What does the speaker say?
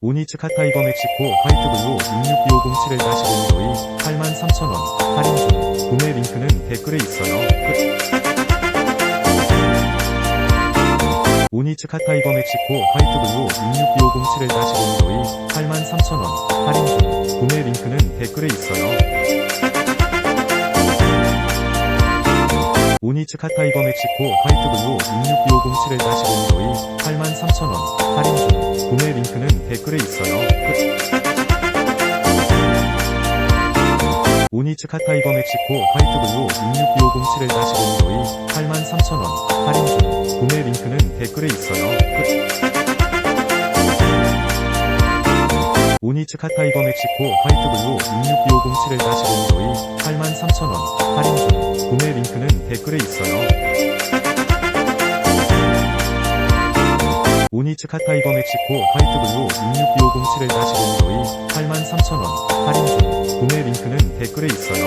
오니츠 카타이거 멕시코 화이트블루 6625071-02 83,000원 할인 중 구매 링크는 댓글에 있어요. 끝. 오니츠 카타이거 멕시코 화이트블루 6625071-02 83,000원 할인 중 구매 링크는 댓글에 있어요. 오니츠 카타이거 멕시코 화이트블루 6625071-02 83,000원 할인 중 링크는 댓글에 있어요. 끝. 오니츠 카 타이거 멕시코 화이트블루 6625071-02 83,000원 할인 중 구매 링크는 댓글에 있어요. 끝. 오니츠 카 타이거 멕시코 화이트블루 6625071-02 83,000원 할인 중 구매 링크는 댓글에 있어요. 오니츠 카타이거 멕시코 화이트블루 6625071-02 83,000원 할인 중 구매 링크는 댓글에 있어요.